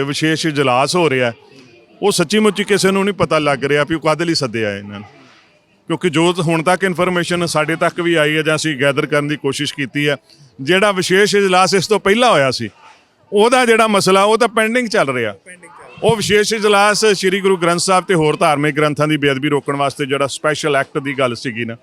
ਵਿਸ਼ੇਸ਼ ਇਜਲਾਸ ਹੋ ਰਿਹਾ ਉਹ ਸੱਚੀ ਮੁੱਚੀ ਕਿਸੇ ਨੂੰ ਨਹੀਂ ਪਤਾ ਲੱਗ ਰਿਹਾ ਵੀ ਉਹ ਕਾਹਦੇ ਲਈ ਸੱਦਿਆ ਹੈ ਇਹਨਾਂ ਨੂੰ। ਕਿਉਂਕਿ ਜੋ ਹੁਣ ਤੱਕ ਇਨਫੋਰਮੇਸ਼ਨ ਸਾਡੇ ਤੱਕ ਵੀ ਆਈ ਹੈ ਜਾਂ ਅਸੀਂ ਗੈਦਰ ਕਰਨ ਦੀ ਕੋਸ਼ਿਸ਼ ਕੀਤੀ ਹੈ, ਜਿਹੜਾ ਵਿਸ਼ੇਸ਼ ਇਜਲਾਸ ਇਸ ਤੋਂ ਪਹਿਲਾਂ ਹੋਇਆ ਸੀ, ਉਹਦਾ ਜਿਹੜਾ ਮਸਲਾ, ਉਹ ਤਾਂ ਪੈਂਡਿੰਗ ਚੱਲ ਰਿਹਾ। ਉਹ ਵਿਸ਼ੇਸ਼ ਇਜਲਾਸ ਸ੍ਰੀ ਗੁਰੂ ਗ੍ਰੰਥ ਸਾਹਿਬ ਤੇ ਹੋਰ ਧਾਰਮਿਕ ਗ੍ਰੰਥਾਂ ਦੀ ਬੇਅਦਬੀ ਰੋਕਣ ਵਾਸਤੇ ਜਿਹੜਾ ਸਪੈਸ਼ਲ ਐਕਟ ਦੀ ਗੱਲ ਸੀਗੀ ਨਾ,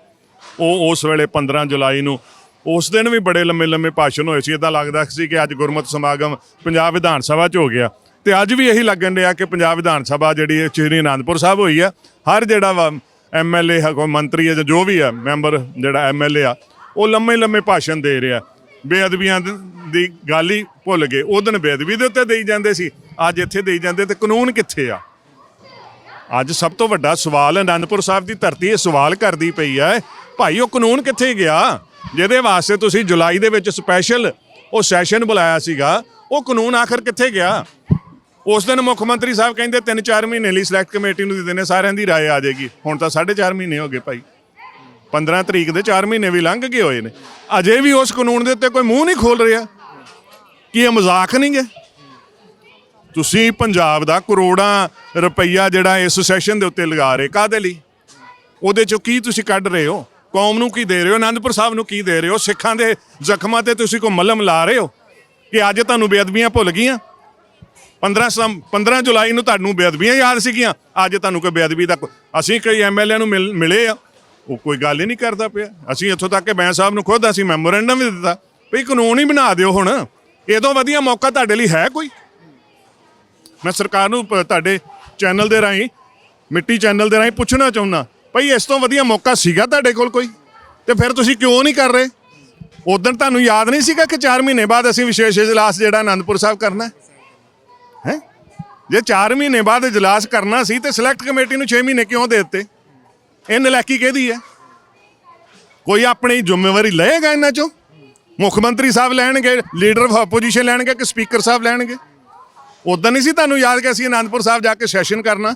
ਉਹ ਉਸ ਵੇਲੇ 15 ਜੁਲਾਈ ਨੂੰ, ਉਸ ਦਿਨ ਵੀ ਬੜੇ ਲੰਮੇ ਲੰਮੇ ਭਾਸ਼ਣ ਹੋਏ ਸੀ। ਇਦਾਂ ਲੱਗਦਾ ਸੀ ਕਿ ਅੱਜ ਗੁਰਮਤਿ ਸਮਾਗਮ ਪੰਜਾਬ ਵਿਧਾਨ ਸਭਾ 'ਚ ਹੋ ਗਿਆ। ਤੇ ਅੱਜ ਵੀ ਇਹੀ ਲੱਗਣ ਡਿਆ ਕਿ ਪੰਜਾਬ ਵਿਧਾਨ ਸਭਾ ਜਿਹੜੀ ਹੈ, ਸ਼੍ਰੀ ਅਨੰਦਪੁਰ ਸਾਹਿਬ ਹੋਈ ਆ ਹਰ ਜਿਹੜਾ ਵਾ ਐਮਐਲਏ ਹੈ, ਕੋਈ ਮੰਤਰੀ ਹੈ ਜਾਂ ਜੋ ਵੀ ਆ ਮੈਂਬਰ ਜਿਹੜਾ ਐਮਐਲਏ ਆ, ਉਹ ਲੰਮੇ ਲੰਮੇ ਭਾਸ਼ਣ ਦੇ ਰਿਹਾ। ਬੇਅਦਬੀਆਂ ਦੀ- ਦੀ ਗੱਲ ਹੀ ਭੁੱਲ ਗਏ। ਉਹ ਦਿਨ ਬੇਅਦਬੀ ਦੇ ਉੱਤੇ ਦੇਈ ਜਾਂਦੇ ਸੀ, ਅੱਜ ਇੱਥੇ ਦੇਈ ਜਾਂਦੇ ਤੇ ਕਾਨੂੰਨ ਕਿੱਥੇ ਆ? ਅੱਜ ਸਭ ਤੋਂ ਵੱਡਾ ਸਵਾਲ ਅਨੰਦਪੁਰ ਸਾਹਿਬ ਦੀ ਧਰਤੀ, ਇਹ ਸਵਾਲ ਕਰਦੀ ਪਈ ਹੈ, ਭਾਈ ਉਹ ਕਾਨੂੰਨ ਕਿੱਥੇ ਗਿਆ? ਜਿਹਦੇ ਵਾਸਤੇ ਤੁਸੀਂ ਜੁਲਾਈ ਦੇ ਵਿੱਚ ਸਪੈਸ਼ਲ ਉਹ ਸੈਸ਼ਨ ਬੁਲਾਇਆ ਸੀਗਾ, ਉਹ ਕਾਨੂੰਨ ਆਖਰ ਕਿੱਥੇ ਗਿਆ? ਉਸ ਦਿਨ ਮੁੱਖ ਮੰਤਰੀ ਸਾਹਿਬ ਕਹਿੰਦੇ 3-4 ਮਹੀਨੇ ਲਈ ਸਿਲੈਕਟ ਕਮੇਟੀ ਨੂੰ ਦੇ ਦੇਣੇ ਸਾਰਿਆਂ ਦੀ رائے ਆ ਜਾਏਗੀ ਹੁਣ ਤਾਂ 4.5 ਮਹੀਨੇ ਹੋ ਗਏ ਭਾਈ 15 ਤਰੀਕ ਦੇ 4 ਮਹੀਨੇ ਵੀ ਲੰਘ ਗਏ ਹੋਏ ਨੇ ਅਜੇ ਵੀ ਉਸ ਕਾਨੂੰਨ ਦੇ ਉੱਤੇ ਕੋਈ ਮੂੰਹ ਨਹੀਂ ਖੋਲ ਰਿਹਾ ਕੀ ਇਹ ਮਜ਼ਾਕ ਨਹੀਂ ਗੇ ਤੁਸੀਂ ਪੰਜਾਬ ਦਾ ਕਰੋੜਾਂ ਰੁਪਈਆ ਜਿਹੜਾ ਇਸ ਸੈਸ਼ਨ ਦੇ ਉੱਤੇ ਲਗਾ ਰਹੇ ਕਾਦੇ ਲਈ ਉਹਦੇ ਚੋਂ ਕੀ ਤੁਸੀਂ ਕੱਢ ਰਹੇ ਹੋ ਕੌਮ ਨੂੰ ਕੀ ਦੇ ਰਹੇ ਹੋ ਆਨੰਦਪੁਰ ਸਾਹਿਬ ਨੂੰ ਕੀ ਦੇ ਰਹੇ ਹੋ ਸਿੱਖਾਂ ਦੇ ਜ਼ਖਮਾਂ ਤੇ ਤੁਸੀਂ ਕੋ ਮਲਮ ਲਾ ਰਹੇ ਹੋ ਕਿ ਅੱਜ ਤੁਹਾਨੂੰ ਬੇਅਦਬੀਆਂ ਭੁੱਲ ਗਈਆਂ 15 ਸਮ 15 ਜੁਲਾਈ ਨੂੰ ਤੁਹਾਨੂੰ ਬੇਅਦਬੀਆਂ ਯਾਦ ਸੀਗੀਆਂ। ਅੱਜ ਤੁਹਾਨੂੰ ਕੋਈ ਬੇਅਦਬੀ ਦਾ ਅਸੀਂ ਕਈ ਐਮਐਲਏ ਨੂੰ ਮਿਲ- ਮਿਲੇ ਆ। ਉਹ ਕੋਈ ਗੱਲ ਹੀ ਨਹੀਂ ਕਰਦਾ ਪਿਆ। ਅਸੀਂ ਇੱਥੋਂ ਤੱਕ ਕਿ ਬੈਂ ਸਾਹਿਬ ਨੂੰ ਖੁਦ ਅਸੀਂ ਮੈਮੋਰੈਂਡਮ ਵੀ ਦਿੱਤਾ। ਵੀ ਕਾਨੂੰਨ ਹੀ ਬਣਾ ਦਿਓ ਹੁਣ। ਇਹਦੋਂ ਵਧੀਆ ਮੌਕਾ ਤੁਹਾਡੇ ਲਈ ਹੈ ਕੋਈ? ਮੈਂ ਸਰਕਾਰ ਨੂੰ ਤੁਹਾਡੇ ਚੈਨਲ ਦੇ ਰਾਹੀਂ, ਮਿੱਟੀ ਚੈਨਲ ਦੇ ਰਾਹੀਂ ਪੁੱਛਣਾ ਚਾਹੁੰਦਾ। ਭਈ ਇਸ ਤੋਂ ਵਧੀਆ ਮੌਕਾ ਸੀਗਾ ਤੁਹਾਡੇ ਕੋਲ ਕੋਈ? ਤੇ ਫਿਰ ਤੁਸੀਂ ਕਿਉਂ ਨਹੀਂ ਕਰ ਰਹੇ? ਉਦੋਂ ਤੁਹਾਨੂੰ ਯਾਦ ਨਹੀਂ ਸੀਗਾ ਕਿ 4 ਮਹੀਨੇ ਬਾਅਦ ਅਸੀਂ ਵਿਸ਼ੇਸ਼ ਇਜਲਾਸ ਜਿਹੜਾ ਆਨੰਦਪੁਰ ਸਾਹਿਬ ਕਰਨਾ ਹੈ? ਹੈ? ਜੇ 4 ਮਹੀਨੇ ਬਾਅਦ ਇਜਲਾਸ ਕਰਨਾ ਸੀ ਤੇ ਸਿਲੈਕਟ ਕਮੇਟੀ ਨੂੰ 6 ਮਹੀਨੇ ਕਿਉਂ ਦੇ ਦਿੱਤੇ? ਇਹ ਨਲਾਇਕੀ ਕਿਹਦੀ ਹੈ? ਕੋਈ ਆਪਣੀ ਜ਼ਿੰਮੇਵਾਰੀ ਲਏਗਾ ਇਹਨਾਂ ਚੋਂ? ਮੁੱਖ ਮੰਤਰੀ ਸਾਹਿਬ ਲੈਣਗੇ ਲੀਡਰ ਆਫ ਆਪੋਜੀਸ਼ਨ ਲੈਣਗੇ ਕਿ ਸਪੀਕਰ ਸਾਹਿਬ ਲੈਣਗੇ? ਉਦੋਂ ਨਹੀਂ ਸੀ ਤੁਹਾਨੂੰ ਯਾਦ ਕਿ ਅਸੀਂ ਅਨੰਦਪੁਰ ਸਾਹਿਬ ਜਾ ਕੇ ਸੈਸ਼ਨ ਕਰਨਾ?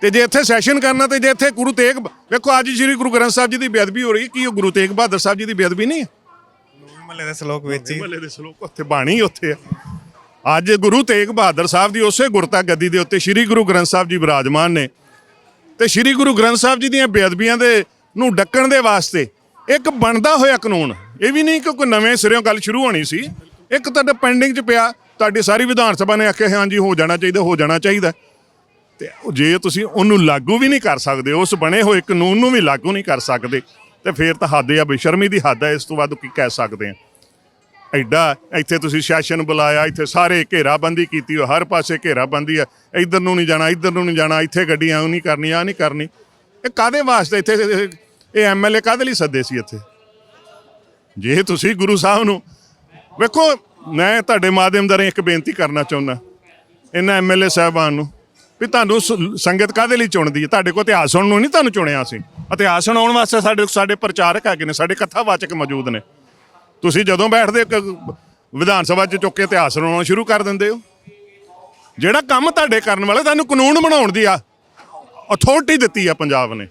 ਤੇ ਜੇ ਇੱਥੇ ਸੈਸ਼ਨ ਕਰਨਾ ਤੇ ਜੇ ਇੱਥੇ ਗੁਰੂ ਤੇਗ ਵੇਖੋ ਅੱਜ ਸ੍ਰੀ ਗੁਰੂ ਗ੍ਰੰਥ ਸਾਹਿਬ ਜੀ ਦੀ ਬੇਅਦਬੀ ਹੋ ਰਹੀ ਹੈ। ਕੀ ਉਹ ਗੁਰੂ ਤੇਗ ਬਹਾਦਰ ਸਾਹਿਬ ਜੀ ਦੀ ਬੇਅਦਬੀ ਨਹੀਂ ਹੈ? ਮਹੱਲੇ ਦੇ ਸ਼ਲੋਕ ਵਿੱਚ ਹੀ। ਮਹੱਲੇ ਦੇ ਸ਼ਲੋਕ ਉੱਥੇ ਬਾਣੀ ਉੱਥੇ ਆ। ਅੱਜ ਗੁਰੂ ਤੇਗ ਬਹਾਦਰ ਸਾਹਿਬ ਦੀ ਉਸੇ ਗੁਰਤਾ ਗੱਦੀ ਦੇ ਉੱਤੇ ਸ੍ਰੀ ਗੁਰੂ ਗ੍ਰੰਥ ਸਾਹਿਬ ਜੀ ਵਿਰਾਜਮਾਨ ਨੇ। ਤੇ ਸ੍ਰੀ ਗੁਰੂ ਗ੍ਰੰਥ ਸਾਹਿਬ ਜੀ ਦੀਆਂ ਬੇਅਦਬੀਆਂ ਦੇ ਨੂੰ ਡੱਕਣ ਦੇ ਵਾਸਤੇ ਇੱਕ ਬਣਦਾ ਹੋਇਆ ਕਾਨੂੰਨ, ਇਹ ਵੀ ਨਹੀਂ ਕਿ ਕੋਈ ਨਵੇਂ ਸਿਰਿਓਂ ਗੱਲ ਸ਼ੁਰੂ ਹੋਣੀ ਸੀ। ਇੱਕ ਤੁਹਾਡੇ ਪੈਂਡਿੰਗ 'ਚ ਪਿਆ, ਤੁਹਾਡੀ ਸਾਰੀ ਵਿਧਾਨ ਸਭਾ ਨੇ ਆਖਿਆ, ਹਾਂਜੀ, ਹੋ ਜਾਣਾ ਚਾਹੀਦਾ, ਹੋ ਜਾਣਾ ਚਾਹੀਦਾ। ਤੇ ਜੇ ਤੁਸੀਂ ਉਹਨੂੰ ਲਾਗੂ ਵੀ ਨਹੀਂ ਕਰ ਸਕਦੇ, ਉਸ ਬਣੇ ਹੋਏ ਕਾਨੂੰਨ ਨੂੰ ਵੀ ਲਾਗੂ ਨਹੀਂ ਕਰ ਸਕਦੇ, ਤੇ ਫਿਰ ਤਾਂ ਹੱਦ ਆ ਬੇਸ਼ਰਮੀ ਦੀ ਹੱਦ ਹੈ ਇਸ ਤੋਂ ਵੱਧ ਕੀ ਕਹਿ ਸਕਦੇ ਆ। ਐਡਾ ਇੱਥੇ ਤੁਸੀਂ ਸੈਸ਼ਨ ਬੁਲਾਇਆ, ਇੱਥੇ ਸਾਰੇ ਘੇਰਾਬੰਦੀ ਕੀਤੀ ਹੋ ਹਰ ਪਾਸੇ ਘੇਰਾਬੰਦੀ ਹੈ। ਇੱਧਰ ਨੂੰ ਨਹੀਂ ਜਾਣਾ, ਇੱਧਰ ਨੂੰ ਨਹੀਂ ਜਾਣਾ, ਇੱਥੇ ਗੱਡੀਆਂ ਉਹ ਨਹੀਂ ਕਰਨੀਆਂ ਆ ਨਹੀਂ ਕਰਨੀ। ਇਹ ਕਾਦੇ ਵਾਸਤੇ ਇੱਥੇ, ਇਹ- ਇਹ ਐਮਐਲਏ ਕਾਦੇ ਲਈ ਸੱਦੇ ਸੀ ਇੱਥੇ? ਜੇ ਤੁਸੀਂ ਗੁਰੂ ਸਾਹਿਬ ਨੂੰ, ਵੇਖੋ, ਮੈਂ ਤੁਹਾਡੇ ਮਾਧਿਅਮ ਦਰ ਇੱਕ ਬੇਨਤੀ ਕਰਨਾ ਚਾਹੁੰਦਾ, ਇਹਨਾਂ ਐਮਐਲਏ ਸਾਹਿਬਾਨ ਨੂੰ, ਵੀ ਤੁਹਾਨੂੰ ਸੰਗਤ ਕਾਦੇ ਲਈ ਚੁਣਦੀ ਹੈ? ਤੁਹਾਡੇ ਕੋਲ ਇਤਿਹਾਸ ਸੁਣਨ ਨੂੰ ਨਹੀਂ ਤੁਹਾਨੂੰ ਚੁਣਿਆ ਸੀ ਇਤਿਹਾਸ ਸੁਣਾਉਣ ਵਾਸਤੇ ਸਾਡੇ ਸਾਡੇ ਪ੍ਰਚਾਰਕ ਹੈਗੇ ਨੇ, ਸਾਡੇ ਕਥਾਵਾਚਕ ਮੌਜੂਦ ਨੇ। ਤੁਸੀਂ ਜਦੋਂ ਬੈਠਦੇ ਵਿਧਾਨ ਸਭਾ 'ਚ ਚੁੱਕ ਕੇ ਇਤਿਹਾਸ ਸੁਣਾਉਣਾ ਸ਼ੁਰੂ ਕਰ ਦਿੰਦੇ ਹੋ। ਜਿਹੜਾ ਕੰਮ ਤੁਹਾਡੇ ਕਰਨ ਵਾਲੇ ਤੁਹਾਨੂੰ ਕਾਨੂੰਨ ਬਣਾਉਣ ਦੀ ਆ ਅਥਾਰਟੀ ਦਿੱਤੀ ਆ ਪੰਜਾਬ ਨੇ।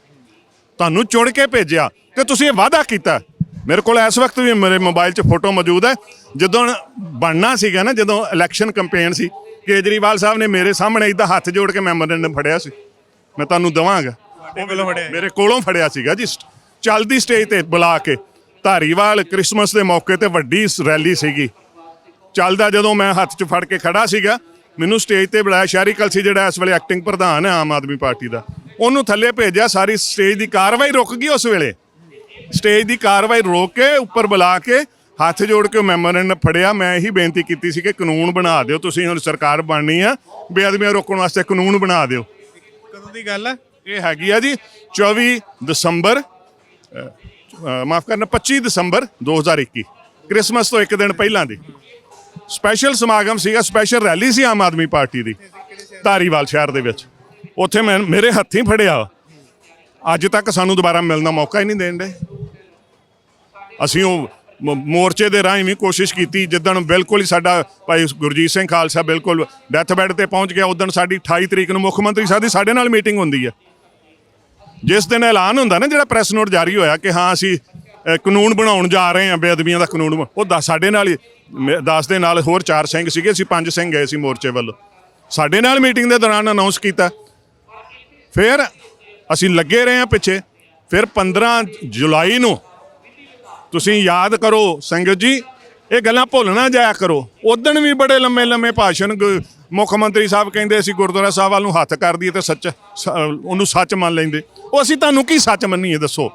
ਤੁਹਾਨੂੰ ਚੁਣ ਕੇ ਭੇਜਿਆ ਤੇ ਤੁਸੀਂ ਇਹ ਵਾਅਦਾ ਕੀਤਾ। ਮੇਰੇ ਕੋਲ ਇਸ ਵਕਤ ਵੀ ਮੇਰੇ ਮੋਬਾਈਲ 'ਚ ਫੋਟੋ ਮੌਜੂਦ ਹੈ। ਜਦੋਂ ਬਣਨਾ ਸੀਗਾ ਨਾ ਜਦੋਂ ਇਲੈਕਸ਼ਨ ਕੈਂਪੇਨ ਸੀ ਕੇਜਰੀਵਾਲ ਸਾਹਿਬ ਨੇ ਮੇਰੇ ਸਾਹਮਣੇ ਇਦਾਂ ਹੱਥ ਜੋੜ ਕੇ ਮੈਮੋਰੈਂਡਮ ਫੜਿਆ ਸੀ। ਮੈਂ ਤੁਹਾਨੂੰ ਦਵਾਂਗਾ। ਉਹ ਮੇਰੇ ਕੋਲੋਂ ਫੜਿਆ ਸੀਗਾ ਜੀ। ਚੱਲਦੀ ਸਟੇਜ ਤੇ ਬੁਲਾ ਕੇ ਧਾਰੀਵਾਲ ਕ੍ਰਿਸਮਸ ਦੇ ਮੌਕੇ ਤੇ ਵੱਡੀ ਸ- ਰੈਲੀ ਸੀਗੀ। ਚੱਲਦਾ ਜਦੋਂ ਮੈਂ ਹੱਥ 'ਚ ਫੜ ਕੇ ਖੜਾ ਸੀਗਾ ਮੈਨੂੰ ਸਟੇਜ ਤੇ ਬੁਲਾਇਆ। ਸ਼ਹਿਰੀ ਕਲਸੀ ਜਿਹੜਾ ਇਸ ਵੇਲੇ ਐਕਟਿੰਗ ਪ੍ਰਧਾਨ ਹੈ ਆਮ ਆਦਮੀ ਪਾਰਟੀ ਦਾ। ਉਹਨੂੰ ਥੱਲੇ ਭੇਜਿਆ ਸਾਰੀ ਸਟੇਜ ਦੀ ਕਾਰਵਾਈ ਰੁਕ ਗਈ ਉਸ ਵੇਲੇ। ਸਟੇਜ ਦੀ ਕਾਰਵਾਈ ਰੋਕ ਕੇ ਉੱਪਰ ਬੁਲਾ ਕੇ ਹੱਥ ਜੋੜ ਕੇ ਮੈਮੋਰੈਂਡਮ ਫੜਿਆ। ਮੈਂ ਇਹੀ ਬੇਨਤੀ ਕੀਤੀ ਸੀ ਕਿ ਕਾਨੂੰਨ ਬਣਾ ਦਿਓ। ਤੁਸੀਂ ਹੁਣ ਸਰਕਾਰ ਬਣਨੀ ਆ ਬੇਅਦਬੀਆਂ ਰੋਕਣ ਵਾਸਤੇ ਕਾਨੂੰਨ ਬਣਾ ਦਿਓ। ਕਦੋਂ ਦੀ ਗੱਲ ਹੈ ਇਹ ਹੈਗੀ ਆ ਜੀ 24 ਦਸੰਬਰ ਮਾਫ ਕਰਨਾ 25 ਦਸੰਬਰ 2021 ਕ੍ਰਿਸਮਸ ਤੋਂ ਇੱਕ ਦਿਨ ਪਹਿਲਾਂ ਦੀ। ਸਪੈਸ਼ਲ ਸਮਾਗਮ ਸੀਗਾ, ਸਪੈਸ਼ਲ ਰੈਲੀ ਸੀ ਆਮ ਆਦਮੀ ਪਾਰਟੀ ਦੀ, ਧਾਰੀਵਾਲ ਸ਼ਹਿਰ ਦੇ ਵਿੱਚ। ਉੱਥੇ ਮੈਂ, ਮੇਰੇ ਹੱਥੀਂ ਫੜਿਆ ਅੱਜ ਤੱਕ ਸਾਨੂੰ ਦੁਬਾਰਾ ਮਿਲਣ ਦਾ ਮੌਕਾ ਹੀ ਨਹੀਂ ਦੇਣ ਦੇ। ਅਸੀਂ ਉਹ ਮ- ਮੋਰਚੇ ਦੇ ਰਾਹੀਂ ਵੀ ਕੋਸ਼ਿਸ਼ ਕੀਤੀ, ਜਿੱਦਣ ਬਿਲਕੁਲ ਹੀ ਸਾਡਾ ਭਾਈ ਗੁਰਜੀਤ ਸਿੰਘ ਖਾਲਸਾ ਬਿਲਕੁਲ ਡੈਥ ਬੈੱਡ ਤੇ ਪਹੁੰਚ ਗਿਆ, ਉਦੋਂ ਸਾਡੀ 28 ਤਰੀਕ ਨੂੰ ਮੁੱਖ ਮੰਤਰੀ ਸਾਹਿਬ ਦੀ ਸਾਡੇ ਨਾਲ ਮੀਟਿੰਗ ਹੁੰਦੀ ਹੈ ਜਿਸ ਦਿਨ ਐਲਾਨ ਹੁੰਦਾ ਨਾ ਜਿਹੜਾ ਪ੍ਰੈਸ ਨੋਟ ਜਾਰੀ ਹੋਇਆ ਕਿ ਹਾਂ ਅਸੀਂ ਅ, ਕਾਨੂੰਨ ਬਣਾਉਣ ਜਾ ਰਹੇ ਹਾਂ ਬੇਅਦਬੀਆਂ ਦਾ ਕਾਨੂੰਨ ਬਣ- ਉਹ ਦਸ ਸਾਡੇ ਨਾਲ ਹੀ ਮੇ- ਦਸ ਦੇ ਨਾਲ ਹੋਰ ਚਾਰ ਸਿੰਘ ਸੀਗੇ ਅਸੀਂ ਪੰਜ ਸਿੰਘ ਗਏ ਸੀ ਮੋਰਚੇ ਵੱਲੋਂ। ਸਾਡੇ ਨਾਲ ਮੀਟਿੰਗ ਦੇ ਦੌਰਾਨ ਅਨਾਉਂਸ ਕੀਤਾ। ਫਿਰ ਅਸੀਂ ਲੱਗੇ ਰਹੇ ਹਾਂ ਪਿੱਛੇ। ਫਿਰ 15 ਜੁਲਾਈ ਨੂੰ ਤੁਸੀਂ ਯਾਦ ਕਰੋ ਸੰਗਤ ਜੀ ਇਹ ਗੱਲਾਂ ਭੁੱਲ ਨਾ ਜਾਇਆ ਕਰੋ। ਉਦੋਂ ਵੀ ਬੜੇ ਲੰਮੇ ਲੰਮੇ ਭਾਸ਼ਣ ਗ- ਮੁੱਖ ਮੰਤਰੀ ਸਾਹਿਬ ਕਹਿੰਦੇ ਅਸੀਂ ਗੁਰਦੁਆਰਾ ਸਾਹਿਬ ਵੱਲ ਨੂੰ ਹੱਥ ਕਰ ਦਈਏ ਤੇ ਸੱਚ, ਸ- ਉਹਨੂੰ ਸੱਚ ਮੰਨ ਲੈਂਦੇ। ਉਹ ਅਸੀਂ ਤੁਹਾਨੂੰ ਕੀ ਸੱਚ ਮੰਨੀਏ ਦੱਸੋ?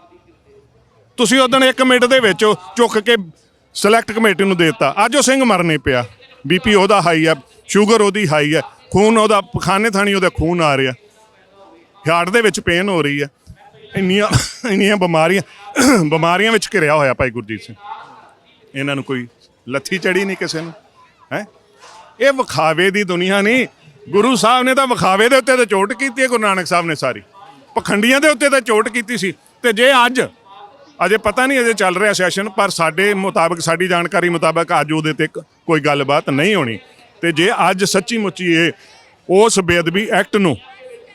ਤੁਸੀਂ ਉਦੋਂ ਇੱਕ ਮਿੰਟ ਦੇ ਵਿੱਚ ਚੁੱਕ ਕੇ ਸਿਲੈਕਟ ਕਮੇਟੀ ਨੂੰ ਦੇ ਦਿੱਤਾ। ਅੱਜ ਉਹ ਸਿੰਘ ਮਰਨੇ ਪਿਆ। ਬੀਪੀ ਉਹਦਾ ਹਾਈ ਆ ਸ਼ੂਗਰ ਉਹਦੀ ਹਾਈ ਆ, ਖੂਨ ਉਹਦਾ ਪਖਾਨੇ ਥਾਣੀ ਉਹਦਾ ਖੂਨ ਆ ਰਿਹਾ। ਹਾਰਟ ਦੇ ਵਿੱਚ ਪੇਨ ਹੋ ਰਹੀ ਆ। ਇੰਨੀਆਂ ਇੰਨੀਆਂ ਬਿਮਾਰੀਆਂ ਬਿਮਾਰੀਆਂ ਵਿੱਚ ਘਿਰਿਆ ਹੋਇਆ ਭਾਈ ਗੁਰਜੀਤ ਸਿੰਘ। ਇਹਨਾਂ ਨੂੰ ਕੋਈ ਲੱਥੀ ਚੜੀ ਨਹੀਂ ਕਿਸੇ ਨੂੰ, ਹੈ? ਇਹ ਵਿਖਾਵੇ ਦੀ ਦੁਨੀਆ ਨਹੀਂ। ਗੁਰੂ ਸਾਹਿਬ ਨੇ ਤਾਂ ਵਿਖਾਵੇ ਦੇ ਉੱਤੇ ਤਾਂ ਚੋਟ ਕੀਤੀ ਹੈ, ਗੁਰੂ ਨਾਨਕ ਸਾਹਿਬ ਨੇ ਸਾਰੀ। ਪਖੰਡੀਆਂ ਦੇ ਉੱਤੇ ਤਾਂ ਚੋਟ ਕੀਤੀ ਸੀ। ਤੇ ਜੇ ਅੱਜ, ਅਜੇ ਪਤਾ ਨਹੀਂ ਅਜੇ ਚੱਲ ਰਿਹਾ ਸੈਸ਼ਨ, ਪਰ ਸਾਡੇ ਮੁਤਾਬਕ, ਸਾਡੀ ਜਾਣਕਾਰੀ ਮੁਤਾਬਕ ਅੱਜ ਉਹਦੇ ਤੇ ਕੋਈ ਗੱਲਬਾਤ ਨਹੀਂ ਹੋਣੀ। ਤੇ ਜੇ ਅੱਜ ਸੱਚੀ ਮੁੱਚੀ ਇਹ, ਉਸ ਬੇਅਦਬੀ ਐਕਟ ਨੂੰ,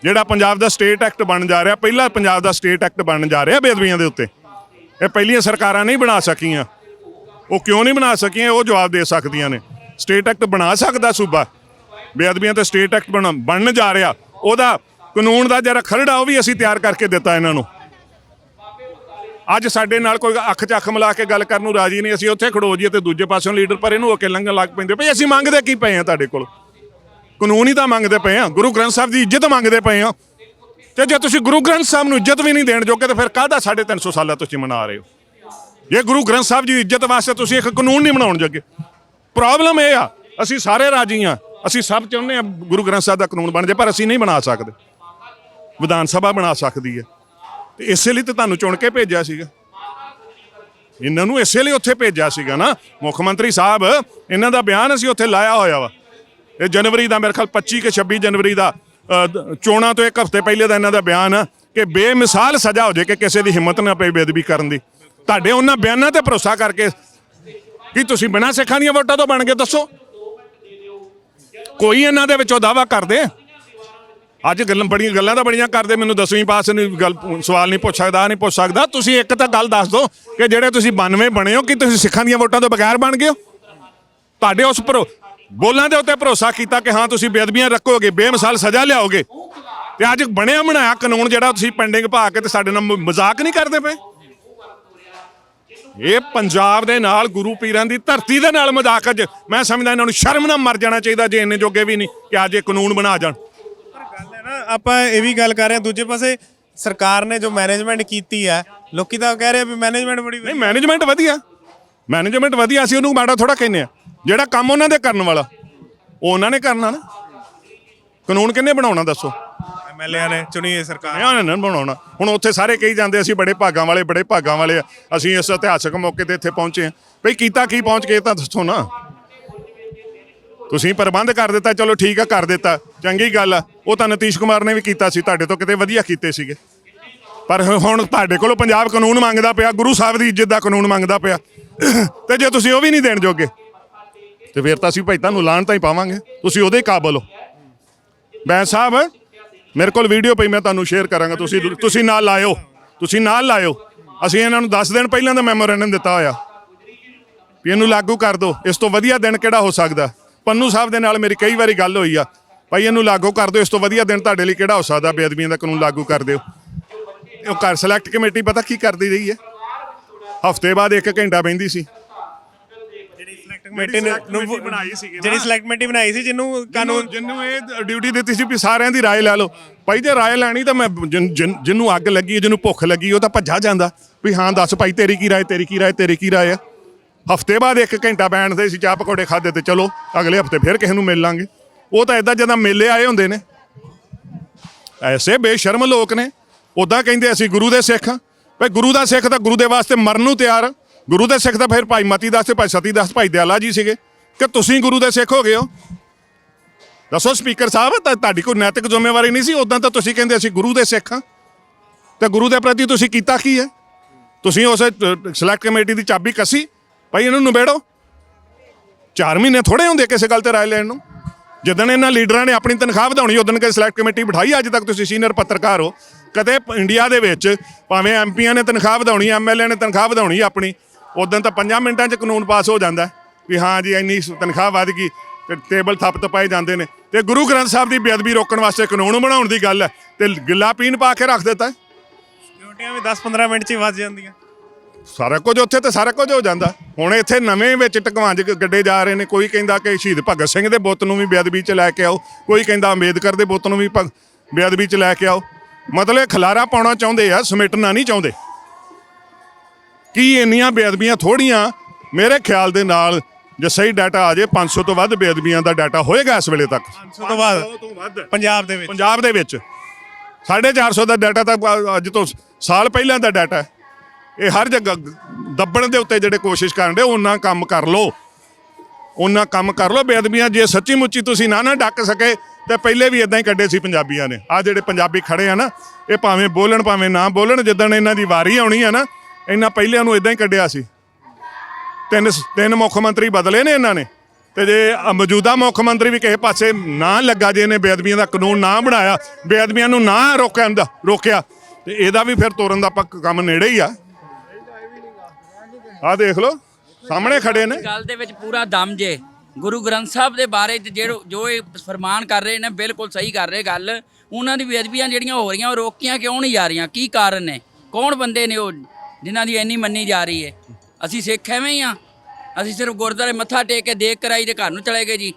ਜਿਹੜਾ ਪੰਜਾਬ ਦਾ ਸਟੇਟ ਐਕਟ ਬਣ ਜਾ ਰਿਹਾ, ਪਹਿਲਾ ਪੰਜਾਬ ਦਾ ਸਟੇਟ ਐਕਟ ਬਣ ਜਾ ਰਿਹਾ ਬੇਅਦਬੀਆਂ ਦੇ ਉੱਤੇ, ਇਹ ਪਹਿਲੀਆਂ ਸਰਕਾਰਾਂ ਨਹੀਂ ਬਣਾ ਸਕੀਆਂ। ਉਹ ਕਿਉਂ ਨਹੀਂ ਬਣਾ ਸਕੀਆਂ, ਉਹ ਜਵਾਬ ਦੇ ਸਕਦੀਆਂ ਨੇ। ਸਟੇਟ ਐਕਟ ਬਣਾ ਸਕਦਾ ਸੂਬਾ। ਬੇਅਦਬੀਆਂ ਤੇ ਸਟੇਟ ਐਕਟ ਬਣ, ਬਣਨ ਜਾ ਰਿਹਾ। ਉਹਦਾ ਕਾਨੂੰਨ ਦਾ ਜਿਹੜਾ ਖਰੜਾ ਉਹ ਵੀ ਅਸੀਂ ਤਿਆਰ ਕਰਕੇ ਦਿੱਤਾ ਇਹਨਾਂ ਨੂੰ। ਅੱਜ ਸਾਡੇ ਨਾਲ ਕੋਈ ਅੱਖ ਚੱਖ ਮਿਲਾ ਕੇ ਗੱਲ ਕਰਨ ਨੂੰ ਰਾਜੀ ਨਹੀਂ। ਅਸੀਂ ਉੱਥੇ ਖੜੋ ਜੀਏ ਤੇ ਦੂਜੇ ਪਾਸਿਓਂ ਲੀਡਰ ਪਰ ਇਹਨੂੰ ਹੋ ਲੰਘਣ ਲੱਗ ਪੈਂਦੇ। ਭਈ ਅਸੀਂ ਮੰਗਦੇ ਕੀ ਪਏ ਆ ਤੁਹਾਡੇ ਕੋਲ? ਕਾਨੂੰਨ ਹੀ ਤਾਂ ਮੰਗਦੇ ਪਏ ਆ। ਗੁਰੂ ਗ੍ਰੰਥ ਸਾਹਿਬ ਦੀ ਇੱਜ਼ਤ ਮੰਗਦੇ ਪਏ ਆ। ਤੇ ਜੇ ਤੁਸੀਂ ਗੁਰੂ ਗ੍ਰੰਥ ਸਾਹਿਬ ਨੂੰ ਇੱਜ਼ਤ ਵੀ ਨਹੀਂ ਦੇਣ ਜੋਗੇ ਤਾਂ ਫਿਰ ਕਾਹਦਾ 350 ਸਾਲਾਂ ਤੁਸੀਂ ਮਨਾ ਰਹੇ ਹੋ? ਜੇ ਗੁਰੂ ਗ੍ਰੰਥ ਸਾਹਿਬ ਜੀ ਦੀ ਇੱਜ਼ਤ ਵਾਸਤੇ ਤੁਸੀਂ ਇੱਕ ਕਾਨੂੰਨ ਨਹੀਂ ਬਣਾਉਣ ਜੋਗੇ ਪ੍ਰੋਬਲਮ ਇਹ ਆ, ਅਸੀਂ ਸਾਰੇ ਰਾਜੀ ਆ। ਅਸੀਂ ਸਭ ਚਾਹੁੰਦੇ ਆ ਗੁਰੂ ਗ੍ਰੰਥ ਸਾਹਿਬ ਦਾ ਕਾਨੂੰਨ ਬਣ ਜਾਏ, ਪਰ ਅਸੀਂ ਨਹੀਂ ਬਣਾ ਸਕਦੇ। ਵਿਧਾਨ ਸਭਾ ਬਣਾ ਸਕਦੀ ਹੈ। ਤੇ ਇਸੇ ਲਈ ਤਾਂ ਤੁਹਾਨੂੰ ਚੁਣ ਕੇ ਭੇਜਿਆ ਸੀਗਾ। ਇਹਨਾਂ ਨੂੰ ਇਸੇ ਲਈ ਉੱਥੇ ਭੇਜਿਆ ਸੀਗਾ ਨਾ। ਮੁੱਖ ਮੰਤਰੀ ਸਾਹਿਬ, ਇਹਨਾਂ ਦਾ ਬਿਆਨ ਅਸੀਂ ਉੱਥੇ ਲਾਇਆ ਹੋਇਆ ਵਾ। ਇਹ ਜਨਵਰੀ ਦਾ ਮੇਰੇ ਖਿਆਲ 25 ਕੇ 26 ਜਨਵਰੀ ਦਾ ਚੋਣਾਂ ਤੋਂ ਇੱਕ ਹਫ਼ਤੇ ਪਹਿਲੇ ਦਾ ਇਹਨਾਂ ਦਾ ਬਿਆਨ ਆ ਕਿ ਬੇਮਿਸਾਲ ਸਜ਼ਾ ਹੋ ਜੇ ਕਿ ਕਿਸੇ ਦੀ ਹਿੰਮਤ ਨਾ ਪਈ ਬੇਅਦਬੀ ਕਰਨ ਦੀ। ਤੁਹਾਡੇ ਉਹਨਾਂ ਬਿਆਨਾਂ ਤੇ ਭਰੋਸਾ ਕਰਕੇ ਕੀ ਤੁਸੀਂ ਬਿਨਾਂ ਸਿੱਖਾਂ ਦੀਆਂ ਵੋਟਾਂ ਤੋਂ ਬਣ ਗਏ? ਦੱਸੋ। ਕੋਈ ਇਹਨਾਂ ਦੇ ਵਿੱਚੋਂ ਦਾਵਾ ਕਰਦੇ? ਅੱਜ ਗੱਲਾਂ ਬੜੀਆਂ, ਗੱਲਾਂ ਤਾਂ ਬੜੀਆਂ ਕਰਦੇ, ਮੈਨੂੰ ਦਸਵੀਂ ਪਾਸ ਨੂੰ ਗੱਲ, ਸਵਾਲ ਨਹੀਂ ਪੁੱਛ ਸਕਦਾ, ਨਹੀਂ ਪੁੱਛ ਸਕਦਾ। ਤੁਸੀਂ ਇੱਕ ਤਾਂ ਗੱਲ ਦੱਸ ਦਿਓ ਕਿ ਜਿਹੜੇ ਤੁਸੀਂ 92 ਬਣੇ ਹੋ, ਕਿ ਤੁਸੀਂ ਸਿੱਖਾਂ ਦੀਆਂ ਵੋਟਾਂ ਤੋਂ ਬਗੈਰ ਬਣ ਗਏ ਹੋ? ਤੁਹਾਡੇ ਉਸ ਪਰ ਬੋਲਾਂ ਦੇ ਉੱਤੇ ਭਰੋਸਾ ਕੀਤਾ ਕਿ ਹਾਂ, ਤੁਸੀਂ ਬੇਅਦਬੀਆਂ ਰੱਖੋਗੇ, ਬੇਮਿਸਾਲ ਸਜ਼ਾ ਲਿਆਓਗੇ। ਤੇ ਅੱਜ ਬਣਿਆ ਬਣਾਇਆ ਕਾਨੂੰਨ ਜਿਹੜਾ ਤੁਸੀਂ ਪੈਂਡਿੰਗ ਪਾ ਕੇ ਤੇ ਸਾਡੇ ਨਾਲ ਮਜ਼ਾਕ ਨਹੀਂ ਕਰਦੇ ਪਏ? ਇਹ ਪੰਜਾਬ ਦੇ ਨਾਲ ਗੁਰੂ ਪੀਰਾਂ ਦੀ ਧਰਤੀ ਦੇ ਨਾਲ ਮਜ਼ਾਕ ਅੱਜ ਮੈਂ ਸਮਝਦਾ ਇਹਨਾਂ ਨੂੰ ਸ਼ਰਮ ਨਾਲ ਮਰ ਜਾਣਾ ਚਾਹੀਦਾ ਜੇ ਇੰਨੇ ਜੋਗੇ ਵੀ ਨਹੀਂ ਕਿ ਅੱਜ ਇਹ ਕਾਨੂੰਨ ਬਣਾ ਜਾਣ। ਗੱਲ ਹੈ ਨਾ ਆਪਾਂ ਇਹ ਵੀ ਗੱਲ ਕਰ ਰਹੇ ਹਾਂ ਦੂਜੇ ਪਾਸੇ ਸਰਕਾਰ ਨੇ ਜੋ ਮੈਨੇਜਮੈਂਟ ਕੀਤੀ ਹੈ ਲੋਕੀ ਤਾਂ ਕਹਿ ਰਹੇ ਵੀ ਮੈਨੇਜਮੈਂਟ ਬੜੀ ਨਹੀਂ ਮੈਨੇਜਮੈਂਟ ਵਧੀਆ। ਮੈਨੇਜਮੈਂਟ ਵਧੀਆ ਸੀ ਉਹਨੂੰ ਮਾੜਾ ਥੋੜਾ ਕਹਿੰਦੇ ਆ ਜਿਹੜਾ ਕੰਮ ਉਹਨਾਂ ਦੇ ਕਰਨ ਵਾਲਾ ਉਹ ਉਹਨਾਂ ਨੇ ਕਰਨਾ ਨਾ। ਕਾਨੂੰਨ ਕਿੰਨੇ ਬਣਾਉਣਾ ਦੱਸੋ? ਐਮਐਲਏ ਨੇ ਚੁਣੀ ਹੈ ਸਰਕਾਰ। ਇਹਨਾਂ ਨੇ ਬਣਾਉਣਾ। ਹੁਣ ਉੱਥੇ ਸਾਰੇ ਕਹੀ ਜਾਂਦੇ, ਅਸੀਂ ਬੜੇ ਭਾਗਾਂ ਵਾਲੇ, ਬੜੇ ਭਾਗਾਂ ਵਾਲੇ ਆ। ਅਸੀਂ ਇਸ ਇਤਿਹਾਸਕ ਮੌਕੇ ਤੇ ਇੱਥੇ ਪਹੁੰਚੇ ਆ ਬਈ ਕੀਤਾ ਕੀ ਪਹੁੰਚ ਕੇ ਇਹ ਤਾਂ ਦੱਸੋ ਨਾ। ਤੁਸੀਂ ਪ੍ਰਬੰਧ ਕਰ ਦਿੱਤਾ, ਚਲੋ ਠੀਕ ਆ, ਕਰ ਦਿੱਤਾ। ਚੰਗੀ ਗੱਲ ਆ। ਉਹ ਤਾਂ ਨਤੀਸ਼ ਕੁਮਾਰ ਨੇ ਵੀ ਕੀਤਾ ਸੀ, ਤੁਹਾਡੇ ਤੋਂ ਕਿਤੇ ਵਧੀਆ ਕੀਤੇ ਸੀਗੇ। ਪਰ ਹੁਣ ਤੁਹਾਡੇ ਕੋਲੋਂ ਪੰਜਾਬ ਕਾਨੂੰਨ ਮੰਗਦਾ ਪਿਆ, ਗੁਰੂ ਸਾਹਿਬ ਦੀ ਇੱਜ਼ਤ ਦਾ ਕਾਨੂੰਨ ਮੰਗਦਾ ਪਿਆ। ਤੇ ਜੇ ਤੁਸੀਂ ਉਹ ਵੀ ਨਹੀਂ ਦੇਣ ਜੋਗੇ, ਤੇ ਫਿਰ ਤਾਂ ਅਸੀਂ ਭਾਈ ਤੁਹਾਨੂੰ ਲਾਣ ਤਾਂ ਹੀ ਪਾਵਾਂਗੇ। ਤੁਸੀਂ ਉਹਦੇ ਕਾਬਲ ਹੋ। ਬੈਂ ਸਾਹਿਬ ਮੇਰੇ ਕੋਲ ਵੀਡੀਓ ਪਈ, ਮੈਂ ਤੁਹਾਨੂੰ ਸ਼ੇਅਰ ਕਰਾਂਗਾ। ਤੁਸੀਂ ਤੁਸੀਂ ਨਾਲ ਲਾਇਓ। ਤੁਸੀਂ ਨਾਲ ਲਾਇਓ। ਅਸੀਂ ਇਹਨਾਂ ਨੂੰ 10 ਦਿਨ ਪਹਿਲਾਂ ਦਾ ਮੈਮੋਰੈਂਡਮ ਦਿੱਤਾ ਹੋਇਆ। ਵੀ ਇਹਨੂੰ ਲਾਗੂ ਕਰ ਦਿਓ। ਇਸ ਤੋਂ ਵਧੀਆ ਦਿਨ ਕਿਹੜਾ ਹੋ ਸਕਦਾ? ਪੰਨੂ ਸਾਹਿਬ ਦੇ ਨਾਲ ਮੇਰੀ ਕਈ ਵਾਰੀ ਗੱਲ ਹੋਈ ਆ। ਭਾਈ, ਇਹਨੂੰ ਲਾਗੂ ਕਰ ਦਿਓ। ਇਸ ਤੋਂ ਵਧੀਆ ਦਿਨ ਤੁਹਾਡੇ ਲਈ ਕਿਹੜਾ ਹੋ ਸਕਦਾ? ਬੇਅਦਬੀਆਂ ਦਾ ਕਾਨੂੰਨ ਲਾਗੂ ਕਰ ਦਿਓ। ਉਹ ਘਰ ਸਿਲੈਕਟ ਕਮੇਟੀ ਪਤਾ ਕੀ ਕਰਦੀ ਰਹੀ ਹੈ? ਹਫ਼ਤੇ ਬਾਅਦ ਇੱਕ ਘੰਟਾ ਬੈਂਦੀ ਸੀ। ਜਿਹੜੀ ਸਿਲੈਕਟ ਕਮੇਟੀ ਨੇ select committee ਬਣਾਈ ਸੀਗੀ ਨਾ। ਜਿਹੜੀ ਸਿਲੈਕਟ ਕਮੇਟੀ ਬਣਾਈ ਸੀ ਜਿਹਨੂੰ ਕਾਨੂੰਨ ਕਾਨੂੰਨ ਜਿੰਨੂੰ ਇਹ ਡਿਊਟੀ ਦਿੱਤੀ ਸੀ ਵੀ ਸਾਰਿਆਂ ਦੀ رائے ਲੈ ਲਓ ਭਾਈ ਜੇ رائے ਲੈਣੀ ਤਾਂ ਮੈਂ ਜਿਨ- ਜਿਨ- ਜਿਹਨੂੰ ਅੱਗ ਲੱਗੀ ਜਿਹਨੂੰ ਭੁੱਖ ਲੱਗੀ ਉਹ ਤਾਂ ਭੱਜਾ ਜਾਂਦਾ ਵੀ ਹਾਂ ਦੱਸ ਭਾਈ ਤੇਰੀ ਕੀ رائے ਤੇਰੀ ਕੀ رائے ਤੇਰੀ ਕੀ رائے ਆ ਹਫਤੇ ਬਾਅਦ ਇੱਕ ਘੰਟਾ ਬੈਠਦੇ ਸੀ ਚਾਹ ਪਕੌੜੇ ਖਾਦੇ ਤੇ ਚਲੋ ਅਗਲੇ ਹਫਤੇ ਫਿਰ ਕਿਸੇ ਨੂੰ ਮਿਲ ਲਾਂਗੇ ਉਹ ਤਾਂ ਇਦਾਂ ਜਦੋਂ ਮੇਲੇ ਆਏ ਹੁੰਦੇ ਨੇ ਐਸੇ ਬੇਸ਼ਰਮ ਲੋਕ ਨੇ ਉਦਾਂ ਕਹਿੰਦੇ ਅਸੀਂ ਗੁਰੂ ਦੇ ਸਿੱਖ ਹਾਂ ਭਾਈ ਗੁਰੂ ਦਾ ਸਿੱਖ ਤਾਂ ਗੁਰੂ ਦੇ ਵਾਸਤੇ ਮਰਨ ਨੂੰ ਤਿਆਰ ਆ। ਗੁਰੂ ਦੇ ਸਿੱਖ ਤਾਂ ਫਿਰ ਭਾਈ ਮਤੀ ਦਾਸ ਤੇ ਭਾਈ ਸਤੀ ਦਾਸ, ਭਾਈ ਦਿਆਲਾ ਜੀ ਸੀਗੇ। ਕਿ ਤੁਸੀਂ ਗੁਰੂ ਦੇ ਸਿੱਖ ਹੋ ਗਏ ਹੋ? ਦੱਸੋ ਸਪੀਕਰ ਸਾਹਿਬ, ਤਾਂ ਤੁਹਾਡੀ ਕੋਈ ਨੈਤਿਕ ਜ਼ਿੰਮੇਵਾਰੀ ਨਹੀਂ ਸੀ? ਉਦਾਂ ਤਾਂ ਤੁਸੀਂ ਕਹਿੰਦੇ ਅਸੀਂ ਗੁਰੂ ਦੇ ਸਿੱਖ ਹਾਂ। ਤੇ ਗੁਰੂ ਦੇ ਪ੍ਰਤੀ ਤੁਸੀਂ ਕੀਤਾ ਕੀ ਹੈ? ਤੁਸੀਂ ਉਸ ਸਿਲੈਕਟ ਕਮੇਟੀ ਦੀ ਚਾਬੀ ਕੱਸੀ। ਭਾਈ ਇਹਨੂੰ ਨਿਬੇੜੋ। 4 ਮਹੀਨੇ ਥੋੜੇ ਹੁੰਦੇ ਕਿਸੇ ਗੱਲ ਤੇ ਰਾਏ ਲੈਣ ਨੂੰ। ਜਦੋਂ ਇਹਨਾਂ ਲੀਡਰਾਂ ਨੇ ਆਪਣੀ ਤਨਖਾਹ ਵਧਾਉਣੀ ਉਦੋਂ ਕਿ ਸਿਲੈਕਟ ਕਮੇਟੀ ਬਿਠਾਈ, ਅੱਜ ਤੱਕ ਤੁਸੀਂ ਸੀਨੀਅਰ ਪੱਤਰਕਾਰ ਹੋ। ਕਦੇ ਇੰਡੀਆ ਦੇ ਵਿੱਚ ਭਾਵੇਂ ਐਮਪੀਆਂ ਨੇ ਤਨਖਾਹ ਵਧਾਉਣੀ, ਐਮਐਲਏ ਨੇ ਤਨਖਾਹ ਵਧਾਉਣੀ ਆਪਣੀ ਉਦੋਂ ਤਾਂ 5 ਮਿੰਟਾਂ 'ਚ ਕਾਨੂੰਨ ਪਾਸ ਹੋ ਜਾਂਦਾ ਵੀ ਹਾਂ ਜੀ ਇੰਨੀ ਤਨਖਾਹ ਵਧ ਗਈ ਤੇ ਟੇਬਲ ਥੱਪ ਤਪਾਏ ਜਾਂਦੇ ਨੇ। ਤੇ ਗੁਰੂ ਗ੍ਰੰਥ ਸਾਹਿਬ ਦੀ ਬੇਅਦਬੀ ਰੋਕਣ ਵਾਸਤੇ ਕਾਨੂੰਨ ਬਣਾਉਣ ਦੀ ਗੱਲ ਹੈ ਤੇ ਗਿੱਲਾ ਪੀਣ ਪਾ ਕੇ ਰੱਖ ਦਿੱਤਾ। ਡਿਊਟੀਆਂ ਵੀ 10-15 ਮਿੰਟ 'ਚ ਹੀ ਵੱਜ ਜਾਂਦੀਆਂ। ਸਾਰਾ ਕੁਝ ਉੱਥੇ ਤੇ ਸਾਰਾ ਕੁਝ ਹੋ ਜਾਂਦਾ। ਹੁਣ ਇੱਥੇ ਨਵੇਂ ਵਿੱਚ ਟਕਵਾਂਜ ਗੱਡੇ ਜਾ ਰਹੇ ਨੇ। ਕੋਈ ਕਹਿੰਦਾ ਕਿ ਸ਼ਹੀਦ ਭਗਤ ਸਿੰਘ ਦੇ ਬੁੱਤ ਨੂੰ ਵੀ ਬੇਅਦਬੀ 'ਚ ਲੈ ਕੇ ਆਓ। ਕੋਈ ਕਹਿੰਦਾ ਅੰਬੇਦਕਰ ਦੇ ਬੁੱਤ ਨੂੰ ਵੀ ਬੇਅਦਬੀ 'ਚ ਲੈ ਕੇ ਆਓ। ਮਤਲਬ ਖਲਾਰਾ ਪਾਉਣਾ ਚਾਹੁੰਦੇ ਆ ਸਮਿਟਣਾ ਨਹੀਂ ਚਾਹੁੰਦੇ। ਕੀ ਇੰਨੀਆਂ ਬੇਅਦਬੀਆਂ ਥੋੜੀਆਂ ਮੇਰੇ ਖਿਆਲ ਦੇ ਨਾਲ ਜੇ ਸਹੀ ਡਾਟਾ ਆ ਜੇ 500 ਤੋਂ ਵੱਧ ਬੇਅਦਬੀਆਂ ਦਾ ਡਾਟਾ ਹੋਏਗਾ ਇਸ ਵੇਲੇ ਤੱਕ। 500 ਤੋਂ ਵੱਧ? ਪੰਜਾਬ ਦੇ ਵਿੱਚ? ਪੰਜਾਬ ਦੇ ਵਿੱਚ। 450 ਦਾ ਡਾਟਾ ਤਾਂ ਅੱਜ ਤੋਂ ਸਾਲ ਪਹਿਲਾਂ ਦਾ ਡਾਟਾ ਹੈ। ਇਹ ਹਰ ਜਗ੍ਹਾ ਦੱਬਣ ਦੇ ਉੱਤੇ ਜਿਹੜੇ ਕੋਸ਼ਿਸ਼ ਕਰਨ ਦੇ ਉਹਨਾਂ ਕੰਮ ਕਰ ਲੋ ਉਹਨਾਂ ਕੰਮ ਕਰ ਲੋ ਬੇਅਦਬੀਆਂ ਜੇ ਸੱਚੀ ਮੁੱਚੀ ਤੁਸੀਂ ਨਾ ਨਾ ਡੱਕ ਸਕੇ ਤੇ ਪਹਿਲੇ ਵੀ ਇਦਾਂ ਹੀ ਕੱਢੇ ਸੀ ਪੰਜਾਬੀਆਂ ਨੇ। ਆ ਜਿਹੜੇ ਪੰਜਾਬੀ ਖੜੇ ਆ ਨਾ ਇਹ ਭਾਵੇਂ ਬੋਲਣ ਭਾਵੇਂ ਨਾ ਬੋਲਣ ਜਿੱਦਣ ਇਹਨਾਂ ਦੀ ਵਾਰੀ ਆਉਣੀ ਆ ਨਾ ਇਹਨਾਂ ਪਹਿਲਿਆਂ ਨੂੰ ਇਦਾਂ ਹੀ ਕੱਢਿਆ ਸੀ। ਤਿੰਨ ਤਿੰਨ ਮੁੱਖ ਮੰਤਰੀ ਬਦਲੇ ਨੇ ਇਹਨਾਂ ਨੇ। ਤੇ ਜੇ, ਅ- ਮੌਜੂਦਾ ਮੁੱਖ ਮੰਤਰੀ ਵੀ ਕਿਸੇ ਪਾਸੇ ਨਾ ਲੱਗਾ, ਜੇ ਇਹਨੇ ਬੇਅਦਬੀਆਂ ਦਾ ਕਾਨੂੰਨ ਨਾ ਬਣਾਇਆ, ਬੇਅਦਬੀਆਂ ਨੂੰ ਨਾ ਰੋਕਿਆ ਦਾ ਰੋਕਿਆ, ਤੇ ਇਹਦਾ ਵੀ ਫਿਰ ਤੋਰਨ ਦਾ ਪੱਕ ਕੰਮ ਨੇੜੇ ਹੀ ਆ। ਆ ਦੇਖ ਲਓ, ਸਾਹਮਣੇ ਖੜੇ ਨੇ। ਗੱਲ ਦੇ ਵਿੱਚ ਪੂਰਾ ਦਮ ਜੇ। ਗੁਰੂ ਗ੍ਰੰਥ ਸਾਹਿਬ ਦੇ ਬਾਰੇ 'ਚ ਜੋ ਇਹ ਫਰਮਾਨ ਕਰ ਰਹੇ ਨੇ, ਬਿਲਕੁਲ ਸਹੀ ਕਰ ਰਹੇ ਗੱਲ। ਉਹਨਾਂ ਦੀ ਬੇਅਦਬੀਆਂ ਜਿਹੜੀਆਂ ਹੋ ਰਹੀਆਂ, ਉਹ ਰੋਕੀਆਂ ਕਿਉਂ ਨਹੀਂ ਜਾ ਰਹੀਆਂ? ਕੀ ਕਾਰਨ ਨੇ? ਕੌਣ ਬੰਦੇ ਨੇ ਉਹ? ਜਿਨ੍ਹਾਂ ਦੀ ਇੰਨੀ ਮੰਨੀ ਜਾ ਰਹੀ ਹੈ। ਅਸੀਂ ਸਿੱਖ ਐਵੇਂ ਹੀ ਆ ਅਸੀਂ ਸਿਰਫ ਗੁਰਦੁਆਰੇ ਮੱਥਾ ਟੇਕ ਕੇ ਦੇਖ ਕਰਾਈ ਤੇ ਘਰ ਨੂੰ ਚਲੇ ਗਏ ਜੀ।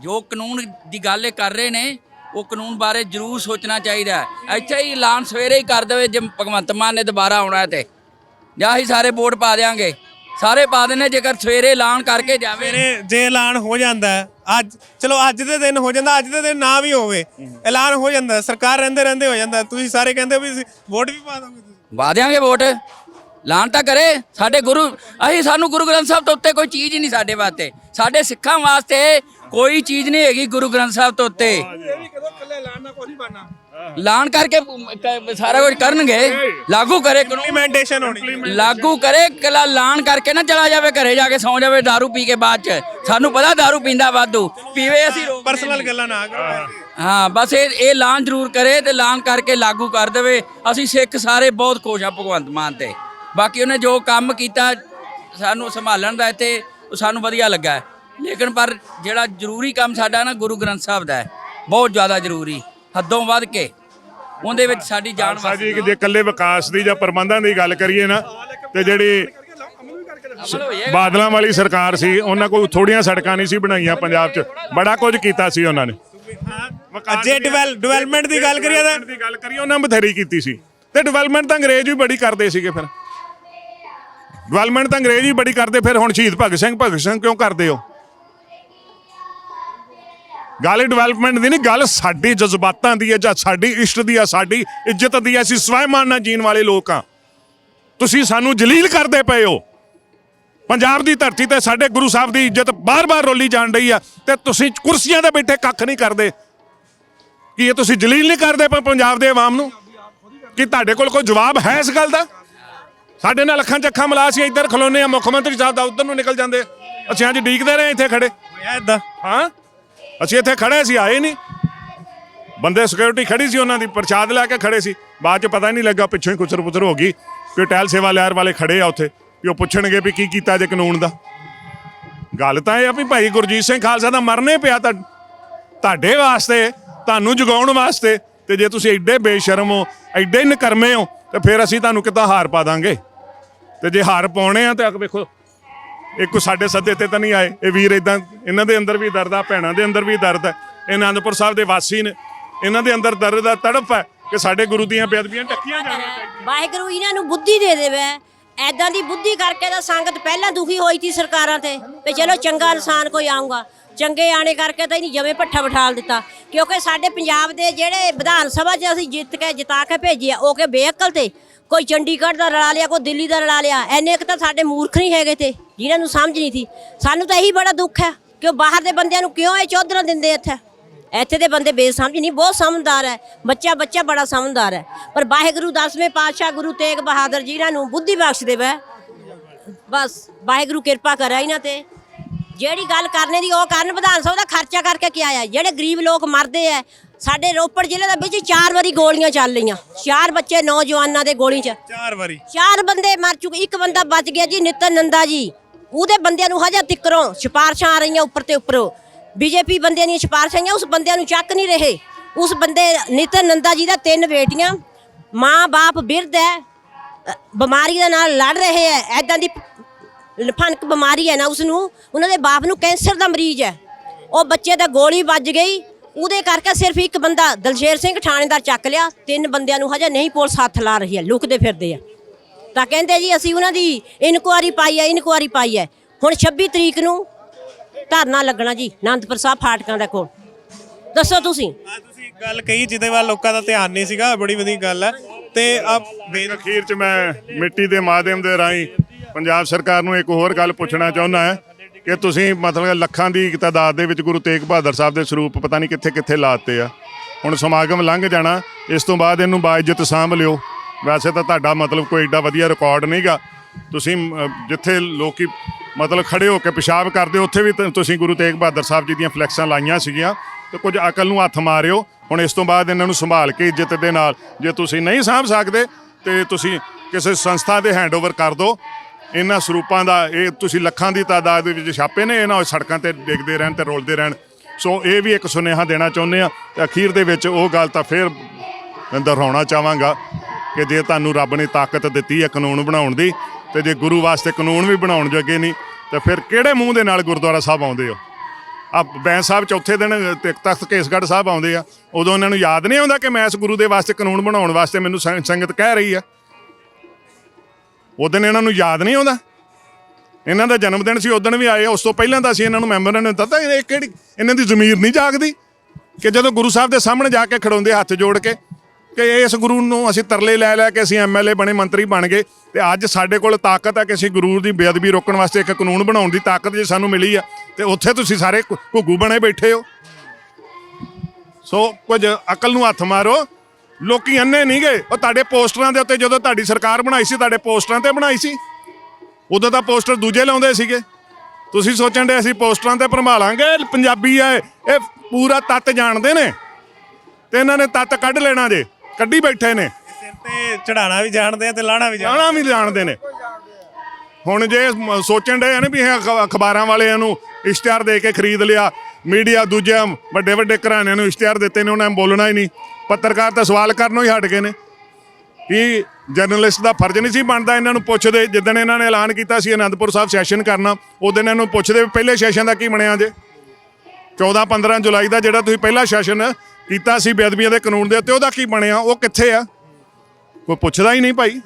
ਜੋ ਕਾਨੂੰਨ ਦੀ ਗੱਲ ਇਹ ਕਰ ਰਹੇ ਨੇ, ਉਹ ਕਾਨੂੰਨ ਬਾਰੇ ਜ਼ਰੂਰ ਸੋਚਣਾ ਚਾਹੀਦਾ ਹੈ। ਇੱਥੇ ਹੀ ਐਲਾਨ ਸਵੇਰੇ ਹੀ ਕਰ ਦੇਵੇ ਜੇ ਭਗਵੰਤ ਮਾਨ ਨੇ ਦੁਬਾਰਾ ਆਉਣਾ ਹੈ ਤੇ। ਜਾਂ ਅਸੀਂ ਸਾਰੇ ਵੋਟ ਪਾ ਦਿਆਂਗੇ। ਸਾਰੇ ਪਾ ਦੇਣੇ ਜੇਕਰ ਸਵੇਰੇ ਐਲਾਨ ਕਰਕੇ ਜਾਵੇ। ਮੇਰੇ ਜੇ ਐਲਾਨ ਹੋ ਜਾਂਦਾ ਅੱਜ ਚਲੋ ਅੱਜ ਦੇ ਦਿਨ ਹੋ ਜਾਂਦਾ, ਅੱਜ ਦੇ ਦਿਨ ਨਾ ਵੀ ਹੋਵੇ। ਐਲਾਨ ਹੋ ਜਾਂਦਾ, ਸਰਕਾਰ ਰਹਿੰਦੇ ਰਹਿੰਦੇ ਹੋ ਜਾਂਦਾ। ਤੁਸੀਂ ਸਾਰੇ ਕਹਿੰਦੇ ਵੀ ਵੋਟ ਵੀ ਪਾ ਦੋਗੇ ਤੁਸੀਂ ਪਾ ਦਿਆਂਗੇ ਵੋਟ ਐਲਾਨ ਤਾਂ ਕਰੇ ਸਾਡੇ ਗੁਰੂ ਅਸੀਂ ਸਾਨੂੰ ਗੁਰੂ ਗ੍ਰੰਥ ਸਾਹਿਬ ਤੋਂ ਉੱਤੇ ਕੋਈ ਚੀਜ਼ ਹੀ ਨਹੀਂ ਸਾਡੇ ਵਾਸਤੇ ਸਾਡੇ ਸਿੱਖਾਂ ਵਾਸਤੇ ਕੋਈ ਚੀਜ਼ ਨਹੀਂ ਹੈਗੀ ਗੁਰੂ ਗ੍ਰੰਥ ਸਾਹਿਬ ਤੋਂ ਉੱਤੇ ਐਲਾਨ ਕਰਕੇ ਕ- ਸਾਰਾ ਕੁਝ ਕਰਨਗੇ ਲਾਗੂ ਕਰੇ ਕਾਨੂੰਨ ਇੰਪਲੀਮੈਂਟੇਸ਼ਨ ਹੋਣੀ ਲਾਗੂ ਕਰੇ ਕਲਾ ਐਲਾਨ ਕਰਕੇ ਨਾ ਚਲਾ ਜਾਵੇ ਘਰੇ ਜਾ ਕੇ ਸੌਂ ਜਾਵੇ दारू ਪੀ ਕੇ ਬਾਅਦ ਚ ਸਾਨੂੰ ਪਤਾ दारू ਪੀਂਦਾ ਵਾਧੂ ਪੀਵੇ ਅਸੀਂ ਰੋਕਦੇ ਪਰਸਨਲ ਨਹੀਂ। ਗੱਲਾਂ ਨਾ ਕਰੋ ਹਾਂ ਬਸ ਇਹ ਇਹ ਐਲਾਨ ਜ਼ਰੂਰ ਕਰੇ ਤੇ ਐਲਾਨ ਕਰਕੇ ਲਾਗੂ ਕਰ ਦੇਵੇ। ਅਸੀਂ ਸਿੱਖ ਸਾਰੇ ਬਹੁਤ ਖੁਸ਼ ਆ ਭਗਵੰਤ ਮਾਨ ਤੇ। ਬਾਕੀ ਉਹਨੇ ਜੋ ਕੰਮ ਕੀਤਾ ਸਾਨੂੰ ਸੰਭਾਲਣ ਦਾ ਇੱਥੇ ਉਹ ਸਾਨੂੰ ਵਧੀਆ ਲੱਗਾ। ਲੇਕਿਨ ਪਰ ਜਿਹੜਾ ਜ਼ਰੂਰੀ ਕੰਮ ਸਾਡਾ ਨਾ ਗੁਰੂ ਗ੍ਰੰਥ ਸਾਹਿਬ ਦਾ ਹੈ। ਬਹੁਤ ਜ਼ਿਆਦਾ ਜ਼ਰੂਰੀ ਹੱਦੋਂ ਵੱਧ ਕੇ। ਉਹਦੇ ਵਿੱਚ ਸਾਡੀ ਜਾਨ ਖਾਲਸਾ ਜੀ ਜੇ ਇਕੱਲੇ ਵਿਕਾਸ ਦੀ ਜਾਂ ਪ੍ਰਬੰਧਾਂ ਦੀ ਗੱਲ ਕਰੀਏ ਨਾ ਤੇ ਜਿਹੜੀ। ਬਾਦਲਾਂ ਵਾਲੀ ਸਰਕਾਰ ਸੀ ਉਹਨਾਂ ਕੋਲ ਥੋੜੀਆਂ ਸੜਕਾਂ ਨਹੀਂ ਸੀ ਬਣਾਈਆਂ ਪੰਜਾਬ 'ਚ। ਬੜਾ ਕੁਝ ਕੀਤਾ ਸੀ ਉਹਨਾਂ ਨੇ। ਜੇ ਡਿਵੈਲਪਮੈਂਟ ਦੀ ਗੱਲ ਕਰੀਏ ਤਾਂ ਦੀ ਗੱਲ ਕਰੀਏ ਉਹਨਾਂ ਬਥੇਰੀ ਕੀਤੀ ਸੀ। ਤੇ ਡਿਵੈਲਪਮੈਂਟ ਤਾਂ ਅੰਗਰੇਜ਼ ਵੀ ਬੜੀ ਕਰਦੇ ਸੀਗੇ ਫਿਰ। ਡਿਵੈਲਪਮੈਂਟ ਤਾਂ ਅੰਗਰੇਜ਼ ਹੀ ਬੜੀ ਕਰਦੇ ਫਿਰ ਹੁਣ ਸ਼ਹੀਦ ਭਗਤ ਸਿੰਘ ਭਗਤ ਸਿੰਘ ਕਿਉਂ ਕਰਦੇ ਹੋ? ਗੱਲ ਡਿਵੈਲਪਮੈਂਟ ਦੀ ਨਹੀਂ ਗੱਲ ਸਾਡੀ ਜਜ਼ਬਾਤਾਂ ਦੀ ਹੈ ਜਾਂ ਸਾਡੀ ਇਸ਼ਟ ਦੀ ਹੈ ਸਾਡੀ ਇੱਜ਼ਤ ਦੀ ਹੈ। ਅਸੀਂ ਸਵੈਮਾਨ ਨਾਲ ਜੀਣ ਵਾਲੇ ਲੋਕ ਹਾਂ। ਤੁਸੀਂ ਸਾਨੂੰ ਜਲੀਲ ਕਰਦੇ ਪਏ ਹੋ। ਪੰਜਾਬ ਦੀ ਧਰਤੀ ਤੇ ਸਾਡੇ ਗੁਰੂ ਸਾਹਿਬ ਦੀ ਇੱਜ਼ਤ ਬਾਰ-ਬਾਰ ਰੋਲੀ ਜਾਣ ਰਹੀ ਆ ਤੇ ਤੁਸੀਂ ਕੁਰਸੀਆਂ ਤੇ ਬੈਠੇ ਕੱਖ ਨਹੀਂ ਕਰਦੇ। ਕੀ ਇਹ ਤੁਸੀਂ ਜਲੀਲ ਨਹੀਂ ਕਰਦੇ ਪੰਜਾਬ ਦੇ ਆਵਾਮ ਨੂੰ? ਕੀ ਤੁਹਾਡੇ ਕੋਲ ਕੋਈ ਜਵਾਬ ਹੈ ਇਸ ਗੱਲ ਦਾ? ਸਾਡੇ ਨਾਲ ਅੱਖਾਂ 'ਚ ਅੱਖਾਂ ਮਿਲਾ ਸੀ ਇੱਧਰ ਖਲੋਨੇ ਆ ਮੁੱਖ ਮੰਤਰੀ ਸਾਹਿਬ ਦਾ ਉੱਧਰ ਨੂੰ ਨਿਕਲ ਜਾਂਦੇ। ਅਸੀਂ ਅੱਜ ਡੀਕਦੇ ਰਹੇ ਇੱਥੇ ਖੜੇ। ਇਦਾਂ ਹਾਂ? ਅਸੀਂ ਇੱਥੇ ਖੜੇ ਸੀ ਆਏ ਨਹੀਂ। ਬੰਦੇ ਸਿਕਿਉਰਿਟੀ ਖੜੀ ਸੀ ਉਹਨਾਂ ਦੀ ਪ੍ਰਸ਼ਾਦ ਲੈ ਕੇ ਖੜੇ ਸੀ। ਬਾਅਦ ਚ ਪਤਾ ਨਹੀਂ ਲੱਗਾ ਪਿੱਛੋਂ ਹੀ ਕੁਚਰ ਪੁਚਰ ਹੋ ਗਈ। ਕਿ ਟੈਲ ਸੇਵਾ ਲੈਰ ਵਾਲੇ ਖੜੇ ਆ ਉੱਥੇ। ਵੀ ਉਹ ਪੁੱਛਣਗੇ ਵੀ ਕੀ ਕੀਤਾ ਜੇ ਕਾਨੂੰਨ ਦਾ। ਗੱਲ ਤਾਂ ਇਹ ਆ ਵੀ ਭਾਈ ਗੁਰਜੀਤ ਸਿੰਘ ਖਾਲਸਾ ਦਾ ਮਰਨੇ ਪਿਆ ਤਾਂ ਤੁਹਾਡੇ ਵਾਸਤੇ, ਤੁਹਾਨੂੰ ਜਗਾਉਣ ਵਾਸਤੇ ਤੇ ਜੇ ਤੁਸੀਂ ਐਡੇ ਬੇਸ਼ਰਮ ਹੋ, ਐਡੇ ਨਕਰਮੇ ਹੋ, ਤੇ ਫਿਰ ਅਸੀਂ ਤੁਹਾਨੂੰ ਕਿੱਦਾਂ ਹਾਰ ਪਾ ਦਾਂਗੇ? ਤੇ ਜੇ ਹਾਰ ਪਾਉਣੇ ਆ ਤਾਂ ਆ ਵੇਖੋ, ਇੱਕ ਸਾਡੇ ਸੱਦੇ ਤੇ ਤਾਂ ਨਹੀਂ ਆਏ। ਇਹ ਵੀਰ ਇਦਾਂ ਇਹਨਾਂ ਦੇ ਅੰਦਰ ਵੀ ਦਰਦ ਆ, ਭੈਣਾਂ ਦੇ ਅੰਦਰ ਵੀ ਦਰਦ ਹੈ ਇਹ ਆਨੰਦਪੁਰ ਸਾਹਿਬ ਦੇ ਵਾਸੀ ਨੇ। ਇਹਨਾਂ ਦੇ ਅੰਦਰ ਦਰਦ ਦਾ ਤੜਫ ਹੈ ਕਿ ਸਾਡੇ ਗੁਰੂ ਦੀਆਂ ਬੇਅਦਬੀਆਂ ਟੱਕੀਆਂ ਜਾਣੀਆਂ ਚਾਹੀਦੀਆਂ। ਵਾਹਿਗੁਰੂ ਇਹਨਾਂ ਨੂੰ ਬੁੱਧੀ ਦੇ ਦੇਵੇ। ਐਦਾਂ ਦੀ ਬੁੱਧੀ ਕਰਕੇ ਤਾਂ ਸੰਗਤ ਪਹਿਲਾਂ ਦੁਖੀ ਹੋਈ ਸੀ ਸਰਕਾਰਾਂ ਤੇ ਵੀ ਚਲੋ ਚੰਗਾ ਇਨਸਾਨ ਕੋਈ ਆਊਗਾ। ਚੰਗੇ ਆਣੇ ਕਰਕੇ ਤਾਂ ਇਹਨੂੰ ਜਵੇਂ ਪੱਠਾ ਬਿਠਾਲ ਦਿੱਤਾ। ਕਿਉਂਕਿ ਸਾਡੇ ਪੰਜਾਬ ਦੇ ਜਿਹੜੇ ਵਿਧਾਨ ਸਭਾ 'ਚ ਅਸੀਂ ਜਿੱਤ ਕੇ ਜਿਤਾ ਕੇ ਭੇਜਿਆ ਉਹ ਕਿ ਬੇਅਕਲ ਤੇ ਕੋਈ ਚੰਡੀਗੜ੍ਹ ਦਾ ਰਲਾ ਲਿਆ, ਕੋਈ ਦਿੱਲੀ ਦਾ ਰਲਾ ਲਿਆ ਐਨੇ ਕੁ ਤਾਂ ਸਾਡੇ ਮੂਰਖ ਨਹੀਂ ਹੈਗੇ ਤੇ, ਜਿਨ੍ਹਾਂ ਨੂੰ ਸਮਝ ਨਹੀਂ ਸੀ। ਸਾਨੂੰ ਤਾਂ ਇਹੀ ਬੜਾ ਦੁੱਖ ਹੈ ਕਿ ਉਹ ਬਾਹਰ ਦੇ ਬੰਦਿਆਂ ਨੂੰ ਕਿਉਂ ਇਹ ਚੌਧਰਾਂ ਦਿੰਦੇ ਇੱਥੇ? ਇੱਥੇ ਦੇ ਬੰਦੇ ਬੇਸਮਝ ਨਹੀਂ ਬਹੁਤ ਸਮਝਦਾਰ ਹੈ। ਬੱਚਾ ਬੱਚਾ ਬੜਾ ਸਮਝਦਾਰ ਹੈ। ਪਰ ਵਾਹਿਗੁਰੂ ਦਸਵੇਂ ਪਾਤਸ਼ਾਹ ਗੁਰੂ ਤੇਗ ਬਹਾਦਰ ਜੀ ਇਹਨਾਂ ਨੂੰ ਬੁੱਧੀ ਬਖਸ਼ ਦੇਵੇ। ਬਸ ਵਾਹਿਗੁਰੂ ਕਿਰਪਾ ਕਰੇ ਇਹਨਾਂ ਤੇ। ਜਿਹੜੀ ਗੱਲ ਕਰਨੇ ਦੀ ਉਹ ਕਰਨ ਵਿਧਾਨ ਸਭਾ ਦਾ ਖਰਚਾ ਕਰਕੇ ਕੀ ਆਇਆ ਜਿਹੜੇ ਗਰੀਬ ਲੋਕ ਮਰਦੇ ਆ ਸਾਡੇ ਰੋਪੜ ਜ਼ਿਲ੍ਹੇ ਦੇ ਵਿੱਚ ਚਾਰ ਵਾਰੀ ਗੋਲੀਆਂ ਚੱਲ ਰਹੀਆਂ। ਚਾਰ ਬੱਚੇ ਨੌਜਵਾਨਾਂ ਦੇ ਗੋਲੀ ਚ। ਚਾਰ ਵਾਰੀ। ਚਾਰ ਬੰਦੇ ਮਰ ਚੁੱਕੇ ਇੱਕ ਬੰਦਾ ਬਚ ਗਿਆ ਜੀ ਨਿਤਨ ਨੰਦਾ ਜੀ। ਉਹਦੇ ਬੰਦਿਆਂ ਨੂੰ ਹਜੇ ਤਿੱਕਰੋਂ ਸਿਫਾਰਸ਼ਾਂ ਆ ਰਹੀਆਂ ਉੱਪਰ ਤੇ ਉੱਪਰੋਂ। ਬੀਜੇਪੀ ਬੰਦਿਆਂ ਦੀਆਂ ਸਿਫਾਰਸ਼ਾਂ ਆਈਆਂ, ਉਸ ਬੰਦਿਆਂ ਨੂੰ ਚੱਕ ਨਹੀਂ ਰਹੇ। ਉਸ ਬੰਦੇ ਨਿਤਨ ਨੰਦਾ ਜੀ ਦਾ ਤਿੰਨ ਬੇਟੀਆਂ, ਮਾਂ ਬਾਪ ਬਿਰਧ ਹੈ ਬਿਮਾਰੀ ਦੇ ਨਾਲ ਲੜ ਰਹੇ ਹੈ ਐਦਾਂ ਦੀ ਫਨਕ ਬਿਮਾਰੀ ਹੈ ਨਾ ਉਸ ਨੂੰ, ਉਹਨਾਂ ਦੇ ਬਾਪ ਨੂੰ ਕੈਂਸਰ ਦਾ ਮਰੀਜ਼ ਹੈ। ਉਹ ਬੱਚੇ ਦਾ ਗੋਲੀ ਵੱਜ ਗਈ, ਉਹਦੇ ਕਰਕੇ ਸਿਰਫ ਇੱਕ ਬੰਦਾ ਦਲਸ਼ੇਰ ਸਿੰਘ ਥਾਣੇਦਾਰ ਚੱਕ ਲਿਆ, ਤਿੰਨ ਬੰਦਿਆਂ ਨੂੰ ਹਜੇ ਨਹੀਂ ਪੁਲਿਸ ਹੱਥ ਲਾ ਰਹੀ ਹੈ, ਲੁਕਦੇ ਫਿਰਦੇ ਆ। ਤਾਂ ਕਹਿੰਦੇ ਜੀ, ਅਸੀਂ ਉਹਨਾਂ ਦੀ ਇਨਕੁਆਰੀ ਪਾਈ ਹੈ, ਇਨਕੁਆਰੀ ਪਾਈ ਹੈ। ਹੁਣ 26 ਤਰੀਕ ਨੂੰ ਧਰਨਾ ਲੱਗਣਾ ਜੀ ਆਨੰਦਪੁਰ ਸਾਹਿਬ ਫਾਟਕਾਂ ਦੇ ਕੋਲ। ਦੱਸੋ ਤੁਸੀਂ। ਆ ਤੁਸੀਂ ਇੱਕ ਗੱਲ ਕਹੀ ਜਿਹਦੇ ਵੱਲ ਲੋਕਾਂ ਦਾ ਧਿਆਨ ਨਹੀਂ ਸੀਗਾ ਬੜੀ ਵਧੀਆ ਗੱਲ ਹੈ। ਤੇ ਆ ਅਖੀਰ 'ਚ ਮੈਂ ਮਿੱਟੀ ਦੇ ਮਾਧਿਅਮ ਦੇ ਰਾਹੀਂ ਪੰਜਾਬ ਸਰਕਾਰ ਨੂੰ ਇੱਕ ਹੋਰ ਗੱਲ ਪੁੱਛਣਾ ਚਾਹੁੰਦਾ ਹਾਂ ਕਿ ਤੁਸੀਂ ਮਤਲਬ ਲੱਖਾਂ ਦੀ ਤਾਦਾਦ ਦੇ ਵਿੱਚ ਗੁਰੂ ਤੇਗ ਬਹਾਦਰ ਸਾਹਿਬ ਦੇ ਸਰੂਪ ਪਤਾ ਨਹੀਂ ਕਿੱਥੇ ਕਿੱਥੇ ਲਾਤੇ ਆ। ਹੁਣ ਸਮਾਗਮ ਲੰਘ ਜਾਣਾ ਇਸ ਤੋਂ ਬਾਅਦ ਇਹਨੂੰ ਬਾਇਜ਼ਤ ਸਾਂਭ ਲਿਓ। ਵੈਸੇ ਤਾਂ ਤੁਹਾਡਾ ਮਤਲਬ ਕੋਈ ਏਡਾ ਵਧੀਆ ਰਿਕਾਰਡ ਨਹੀਂਗਾ ਤੁਸੀਂ ਅਮ, ਜਿੱਥੇ ਲੋਕੀ ਮਤਲਬ ਖੜੇ ਹੋ ਕੇ ਪਿਸ਼ਾਬ ਕਰਦੇ ਹੋ ਉੱਥੇ ਵੀ ਤ- ਤੁਸੀਂ ਗੁਰੂ ਤੇਗ ਬਹਾਦਰ ਸਾਹਿਬ ਜੀ ਦੀਆਂ ਫਲੈਕਸਾਂ ਲਾਈਆਂ ਸੀਗੀਆਂ। ਤੇ ਕੁਝ ਅਕਲ ਨੂੰ ਹੱਥ ਮਾਰਿਓ। ਹੁਣ ਇਸ ਤੋਂ ਬਾਅਦ ਇਹਨਾਂ ਨੂੰ ਸੰਭਾਲ ਕੇ ਇੱਜ਼ਤ ਦੇ ਨਾਲ ਜੇ ਤੁਸੀਂ ਨਹੀਂ ਸਾਂਭ ਸਕਦੇ ਤੇ ਤੁਸੀਂ ਕਿਸੇ ਸੰਸਥਾ ਦੇ ਹੈਂਡਓਵਰ ਕਰ ਦਿਓ ਇਹਨਾਂ ਸਰੂਪਾਂ ਦਾ ਇਹ ਤੁਸੀਂ ਲੱਖਾਂ ਦੀ ਤਾਦਾਦ ਦੇ ਵਿੱਚ ਛਾਪੇ ਨੇ ਇਹਨਾਂ ਸੜਕਾਂ ਤੇ ਡਿੱਗਦੇ ਰਹਿਣ ਤੇ ਰੋਲਦੇ ਰਹਿਣ। ਸੋ ਇਹ ਵੀ ਇੱਕ ਸੁਨੇਹਾ ਦੇਣਾ ਚਾਹੁੰਦੇ ਆ ਤੇ ਅਖੀਰ ਦੇ ਵਿੱਚ ਉਹ ਗੱਲ ਤਾਂ ਫਿਰ ਮੈਂ ਦੁਹਰਾਉਣਾ ਚਾਹਾਂਗਾ ਕਿ ਜੇ ਤੁਹਾਨੂੰ ਰੱਬ ਨੇ ਤਾਕਤ ਦਿੱਤੀ ਹੈ ਕਾਨੂੰਨ ਬਣਾਉਣ ਦੀ ਤੇ ਜੇ ਗੁਰੂ ਵਾਸਤੇ ਕਾਨੂੰਨ ਵੀ ਬਣਾਉਣ ਜੋਗੇ ਨਹੀਂ, ਤੇ ਫਿਰ ਕਿਹੜੇ ਮੂੰਹ ਦੇ ਨਾਲ ਗੁਰਦੁਆਰਾ ਸਾਹਿਬ ਆਉਂਦੇ ਹੋ? ਆ ਬੈਂਸ ਸਾਹਿਬ ਚੌਥੇ ਦਿਨ ਤਖਤ ਕੇਸਗੜ੍ਹ ਸਾਹਿਬ ਆਉਂਦੇ ਆ। ਉਦੋਂ ਇਹਨਾਂ ਨੂੰ ਯਾਦ ਨਹੀਂ ਆਉਂਦਾ ਕਿ ਮੈਂ ਇਸ ਗੁਰੂ ਦੇ ਵਾਸਤੇ ਕਾਨੂੰਨ ਬਣਾਉਣ ਵਾਸਤੇ ਮੈਨੂੰ ਸੰਗਤ ਕਹਿ ਰਹੀ ਆ? ਉਦੋਂ ਇਹਨਾਂ ਨੂੰ ਯਾਦ ਨਹੀਂ ਆਉਂਦਾ? ਇਹਨਾਂ ਦਾ ਜਨਮ ਦਿਨ ਸੀ, ਉਦੋਂ ਵੀ ਆਏ ਉਸ ਤੋਂ ਪਹਿਲਾਂ ਤਾਂ ਅਸੀਂ ਇਹਨਾਂ ਨੂੰ ਮੈਂਬਰਾਂ ਨੇ ਦਿੱਤਾ ਇਹ ਕਿਹੜੀ ਇਹਨਾਂ ਦੀ ਜ਼ਮੀਰ ਨਹੀਂ ਜਾਗਦੀ? ਕਿ ਜਦੋਂ ਗੁਰੂ ਸਾਹਿਬ ਦੇ ਸਾਹਮਣੇ ਜਾ ਕੇ ਖੜਾਉਂਦੇ ਹੱਥ ਜੋੜ ਕੇ ਕਿ ਇਸ ਗੁਰੂ ਨੂੰ ਅਸੀਂ ਤਰਲੇ ਲੈ ਲੈ ਕੇ ਅਸੀਂ ਐਮਐਲਏ ਬਣੇ, ਮੰਤਰੀ ਬਣ ਗਏ ਤੇ ਅੱਜ ਸਾਡੇ ਕੋਲ ਤਾਕਤ ਹੈ ਕਿ ਅਸੀਂ ਗੁਰੂ ਦੀ ਬੇਅਦਬੀ ਰੋਕਣ ਵਾਸਤੇ ਇੱਕ ਕਾਨੂੰਨ ਬਣਾਉਣ ਦੀ ਤਾਕਤ ਜੇ ਸਾਨੂੰ ਮਿਲੀ ਆ ਤੇ ਉੱਥੇ ਤੁਸੀਂ ਸਾਰੇ ਘੁ- ਘੁੱਗੂ ਬਣੇ ਬੈਠੇ ਹੋ। ਸੋ ਕੁਝ ਅਕਲ ਨੂੰ ਹੱਥ ਮਾਰੋ। ਲੋਕੀ ਅੰਨੇ ਨਹੀਂ ਗਏ। ਉਹ ਤੁਹਾਡੇ ਪੋਸਟਰਾਂ ਦੇ ਉੱਤੇ ਜਦੋਂ ਤੁਹਾਡੀ ਸਰਕਾਰ ਬਣਾਈ ਸੀ, ਤੁਹਾਡੇ ਪੋਸਟਰਾਂ ਤੇ ਬਣਾਈ ਸੀ। ਉਦੋਂ ਤਾਂ ਪੋਸਟਰ ਦੂਜੇ ਲਾਉਂਦੇ ਸੀਗੇ। ਤੁਸੀਂ ਸੋਚਣ ਦੇ ਅਸੀਂ ਪੋਸਟਰਾਂ ਤੇ ਭਰਮਾ ਲਾਂਗੇ, ਪੰਜਾਬੀ ਆ ਇਹ ਇਹ ਪੂਰਾ ਤੱਤ ਜਾਣਦੇ ਨੇ। ਤੇ ਇਹਨਾਂ ਨੇ ਤੱਤ ਕੱਢ ਲੈਣਾ ਜੇ। ਕੱਢੀ ਬੈਠੇ ਨੇ। ਸਿਰ ਤੇ ਚੜਾਣਾ ਵੀ ਜਾਣਦੇ ਆ ਤੇ ਲਾਣਾ ਵੀ ਜਾਣਦੇ ਜਾਣਾ ਵੀ ਜਾਣਦੇ ਨੇ। ਹੁਣ ਜੇ ਮ- ਸੋਚਣ ਦੇ ਨੇ ਵੀ ਇਹ ਅਖ- ਅਖਬਾਰਾਂ ਵਾਲਿਆਂ ਨੂੰ ਇਸ਼ਤਿਹਾਰ ਦੇ ਕੇ ਖਰੀਦ ਲਿਆ ਮੀਡੀਆ ਦੂਜੇ ਵੱਡੇ ਵੱਡੇ ਘਰਾਣਿਆਂ ਨੂੰ ਇਸ਼ਤਿਹਾਰ ਦਿੱਤੇ ਨੇ ਉਹਨਾਂ ਨੇ ਬੋਲਣਾ ਹੀ ਨਹੀਂ। ਪੱਤਰਕਾਰ ਤਾਂ ਸਵਾਲ ਕਰਨੋਂ ਹੀ ਹਟ ਗਏ ਨੇ। ਕਿ ਜਰਨਲਿਸਟ ਦਾ ਫਰਜ਼ ਨਹੀਂ ਸੀ ਬਣਦਾ ਇਹਨਾਂ ਨੂੰ ਪੁੱਛਦੇ ਜਿੱਦਣ ਇਹਨਾਂ ਨੇ ਐਲਾਨ ਕੀਤਾ ਸੀ ਅਨੰਦਪੁਰ ਸਾਹਿਬ ਸੈਸ਼ਨ ਕਰਨਾ ਉਦੋਂ ਇਹਨਾਂ ਨੂੰ ਪੁੱਛਦੇ ਵੀ ਪਹਿਲੇ ਸੈਸ਼ਨ ਦਾ ਕੀ ਬਣਿਆ ਜੇ? 14 15 ਜੁਲਾਈ ਦਾ ਜਿਹੜਾ ਤੁਸੀਂ ਪਹਿਲਾ ਸੈਸ਼ਨ ਕੀਤਾ ਸੀ ਬੇਅਦਬੀਆਂ ਦੇ ਕਾਨੂੰਨ ਦੇ ਉੱਤੇ, ਉਹਦਾ ਕੀ ਬਣਿਆ? ਉਹ ਕਿੱਥੇ ਆ? ਕੋਈ ਪੁੱਛਦਾ ਹੀ ਨਹੀਂ ਭਾਈ।